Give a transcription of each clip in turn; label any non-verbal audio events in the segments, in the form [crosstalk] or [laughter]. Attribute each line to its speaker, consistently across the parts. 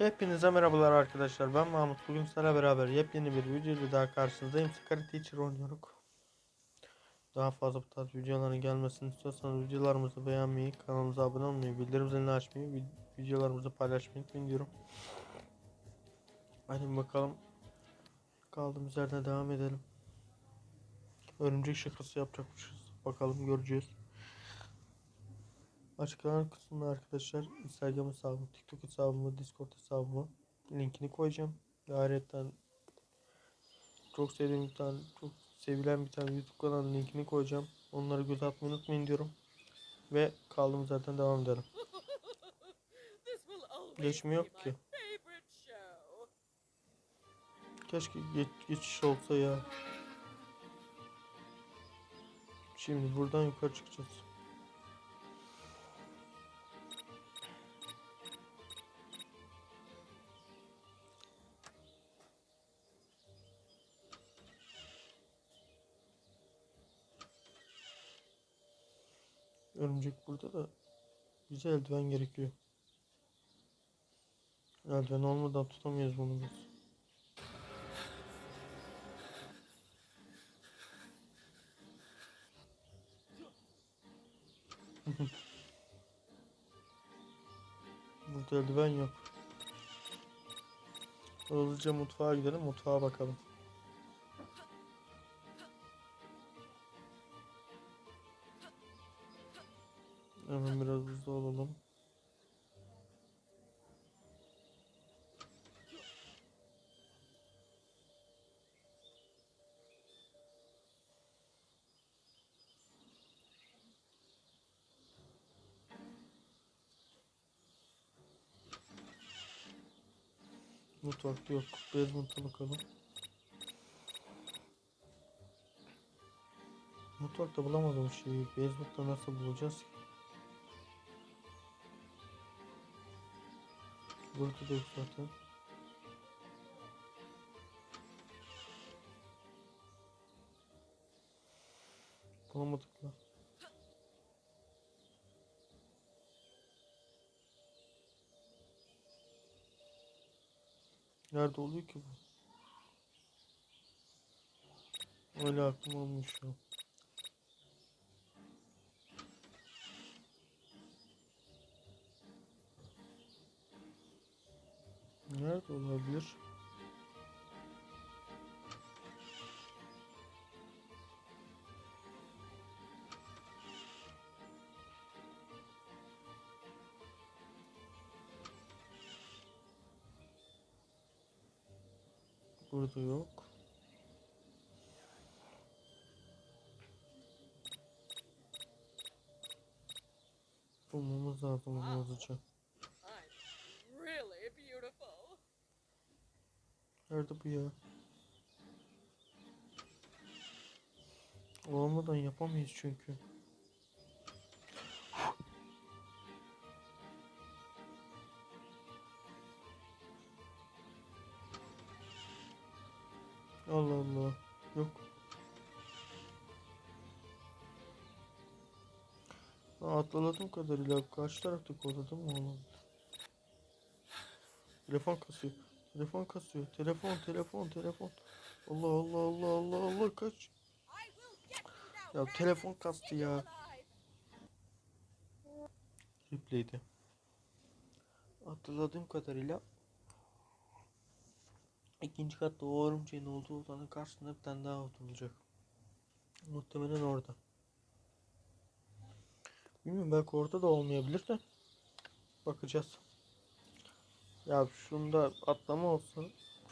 Speaker 1: Hepinize merhabalar arkadaşlar. Ben Mahmut. Bugün sizlerle beraber yepyeni bir videoyla daha karşınızdayım. Scary Teacher oynuyoruz. Daha fazla bu tarz videoların gelmesini istiyorsanız videolarımızı beğenmeyi, kanalımıza abone olmayı, bildirim zilini açmayı, vid- videolarımızı paylaşmayı unutmayın diyorum. Hadi bakalım. Kaldığımız yerden devam edelim. Örümcek şakası yapacakmışız. Bakalım göreceğiz. Açıklama kısmında arkadaşlar Instagram hesabımı, TikTok hesabımı, Discord hesabımı linkini koyacağım. Ve ayrıca çok sevdiğim bir tane, çok sevilen bir tane YouTube kanalı linkini koyacağım. Onları göz atmayı unutmayın diyorum. Ve kaldığımız yerden devam edelim.
Speaker 2: Be my
Speaker 1: ki. Keşke geç, geçiş olsa ya. Şimdi buradan yukarı çıkacağız. Örümcek burada da bize eldiven gerekiyor. Eldiven olmadan tutamayız bunu biz. [laughs] Burada eldiven yok. Hızlıca mutfağa gidelim, mutfağa bakalım. Mutfakta yok. Basement'a bakalım. Mutfakta bulamadım şeyi. Basement'ta nasıl bulacağız ki? Burada da yok zaten. Bulamadık lan. Nerede oluyor ki bu? Öyle aklım olmuş ya. Nerede olabilir? Burada yok. Bulmamız lazım onu hızlıca. Nerede bu ya? Olmadan yapamayız çünkü. Ben atladığım kadarıyla karşı taraftaki odada mı olabilir? Telefon kasıyor. Telefon kasıyor. Telefon, telefon, telefon. Allah Allah Allah Allah Allah kaç. Ya telefon kastı ya. Replay'di. Hatırladığım kadarıyla ikinci katta o örümceğin olduğu odanın karşısında bir tane daha oda olacak. Muhtemelen orada. Bilmiyorum belki orada da olmayabilir de. Bakacağız. Ya şunda atlama olsa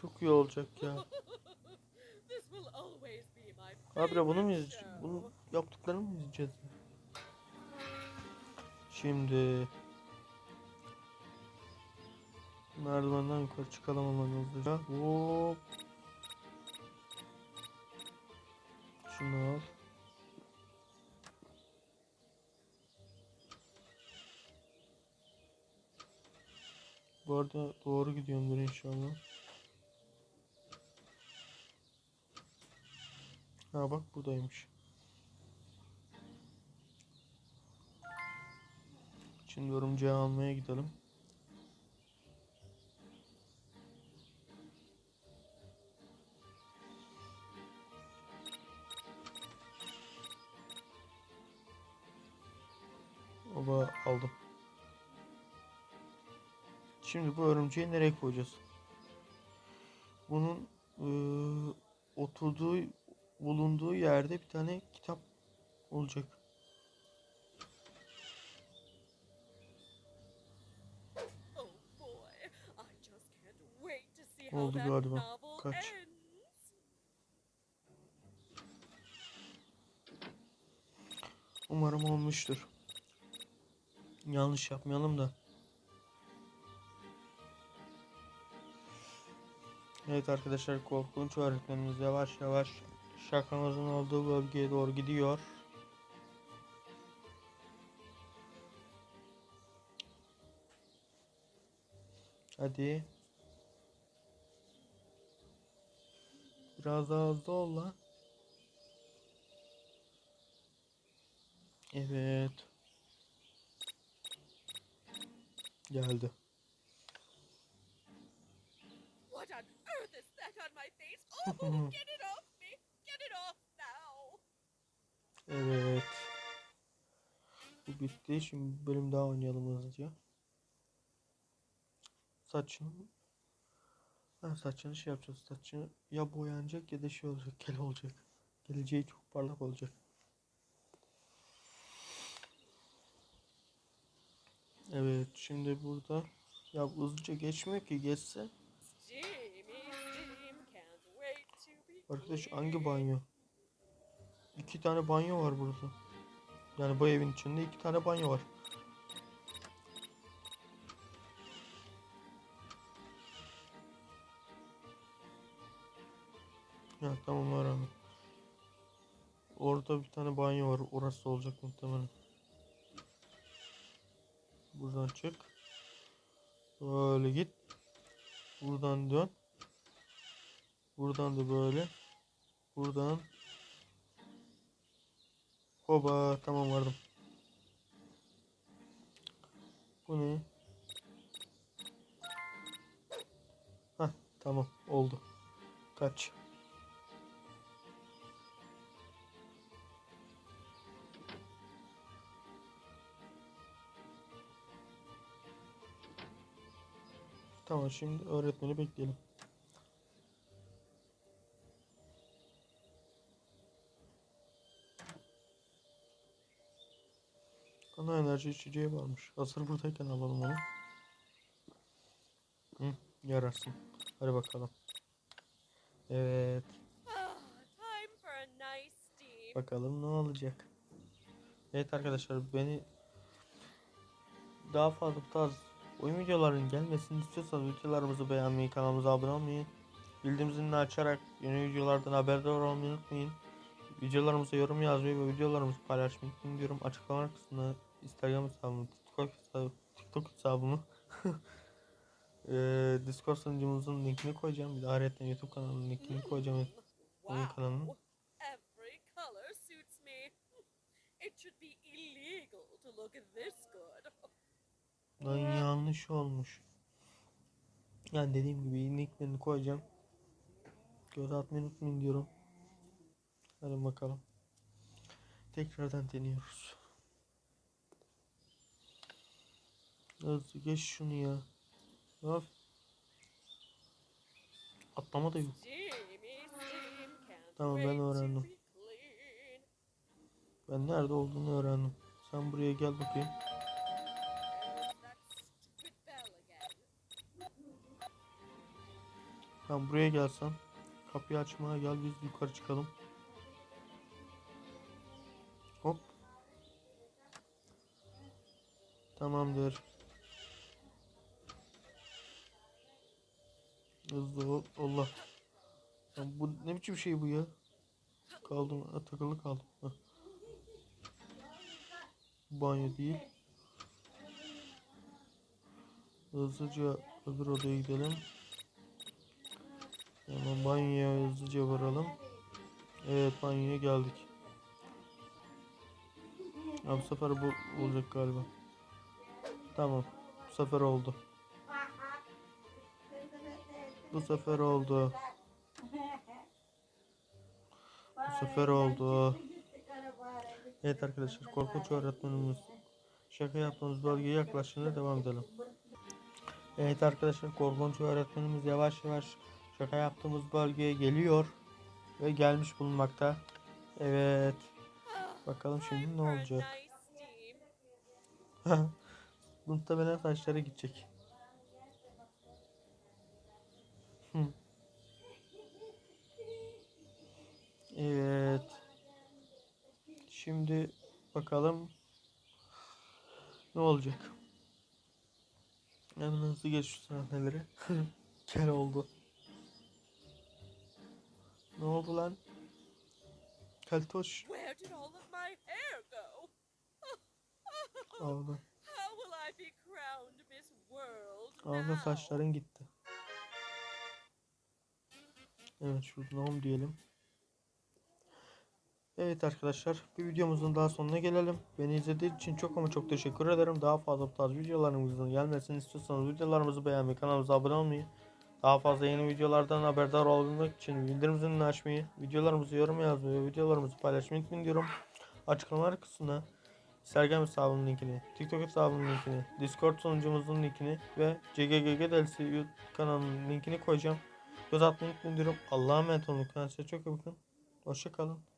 Speaker 1: çok iyi olacak ya. [laughs] Abi bunu mu izleyeceğiz? Bunu yaptıklarını mı izleyeceğiz? Şimdi merdivenden yukarı çıkalım hemen hızlıca. Hop. Şunu al. Bu arada doğru gidiyorumdur inşallah. Ha bak buradaymış. Şimdi örümceği almaya gidelim. Oba aldım. Şimdi bu örümceği nereye koyacağız? Bunun eee, oturduğu bulunduğu yerde bir tane kitap olacak.
Speaker 2: Oh
Speaker 1: oldu galiba? Kaç. Umarım olmuştur. Yanlış yapmayalım da. Evet arkadaşlar korkunç öğretmenimiz yavaş yavaş şakamızın olduğu bölgeye doğru gidiyor. Hadi. Biraz daha hızlı ol lan. Evet. Geldi. Evet. Bu bitti. Şimdi bir bölüm daha oynayalım hızlıca. Saçını ha, saçını şey yapacağız. Saçını ya boyanacak ya da şey olacak. [laughs] Kel olacak. Geleceği çok parlak olacak. Evet. Şimdi burada ya hızlıca geçmiyor ki geçse. Arkadaş hangi banyo? İki tane banyo var burada. Yani bu evin içinde iki tane banyo var. Ya tamam öğrendim. Orada bir tane banyo var. Orası olacak muhtemelen. Buradan çık. Böyle git. Buradan dön. Buradan da böyle. Buradan. Hoba tamam vardım. Bu ne? Hah tamam oldu. Kaç. Tamam şimdi öğretmeni bekleyelim. Enerji içeceği varmış. Hazır buradayken alalım onu. Hı, yararsın. Hadi bakalım. Evet. Bakalım ne olacak. Evet arkadaşlar beni daha fazla bu tarz oyun videolarının gelmesini istiyorsanız videolarımızı beğenmeyi, kanalımıza abone olmayı, bildirim zilini açarak yeni videolardan haberdar olmayı unutmayın. Videolarımıza yorum yazmayı ve videolarımızı paylaşmayı unutmayın diyorum. Açıklama kısmına Instagram hesabımı, TikTok hesabımı, TikTok hesabımı eee [laughs] Discord sunucumuzun linkini koyacağım. Bir de ayrıca YouTube kanalının linkini koyacağım. Oyun kanalının. Lan yanlış olmuş. Yani dediğim gibi linklerini koyacağım. Göz atmayı unutmayın diyorum. Hadi bakalım. Tekrardan deniyoruz. Hızlı geç şunu ya. Of. Atlama da yok. Tamam, ben öğrendim. Ben nerede olduğunu öğrendim. Sen buraya gel bakayım. Sen buraya gelsen. Kapıyı açmaya gel biz yukarı çıkalım. Hop. Tamamdır. Hızlı ol. Allah. Ya bu ne biçim şey bu ya? Kaldım. ha, Takılı kaldım. Hah. Banyo değil. Hızlıca öbür odaya gidelim. Hemen banyoya hızlıca varalım. Evet banyoya geldik. Ya bu sefer bu olacak galiba. Tamam. Bu sefer oldu. Bu sefer oldu. Bu sefer oldu. Evet arkadaşlar korkunç öğretmenimiz şaka yaptığımız bölgeye yaklaştığında devam edelim. Evet arkadaşlar korkunç öğretmenimiz yavaş yavaş şaka yaptığımız bölgeye geliyor. Ve gelmiş bulunmakta. Evet. Bakalım şimdi ne olacak. [laughs] Muhtemelen saçları gidecek. Hı. Evet. Şimdi bakalım ne olacak. Hemen hızlı geç şu sahneleri. [laughs] Kel oldu. Ne oldu lan? Keltoş. Ağla. Ağla saçların gitti. Evet şuradan home diyelim. Evet arkadaşlar bir videomuzun daha sonuna gelelim. Beni izlediğiniz için çok ama çok teşekkür ederim. Daha fazla bu tarz videolarımızın gelmesini istiyorsanız videolarımızı beğenmeyi, kanalımıza abone olmayı, daha fazla yeni videolardan haberdar olabilmek için bildirim açmayı, videolarımızı yorum yazmayı videolarımızı paylaşmayı unutmayın diyorum. Açıklamalar kısmına Instagram hesabımın linkini, TikTok hesabımın linkini, Discord sunucumuzun linkini ve CGGG YouTube kanalının linkini koyacağım. Göz atmayı unutmayın diyorum. Allah'a emanet olun. Kendinize çok iyi bakın. Hoşçakalın.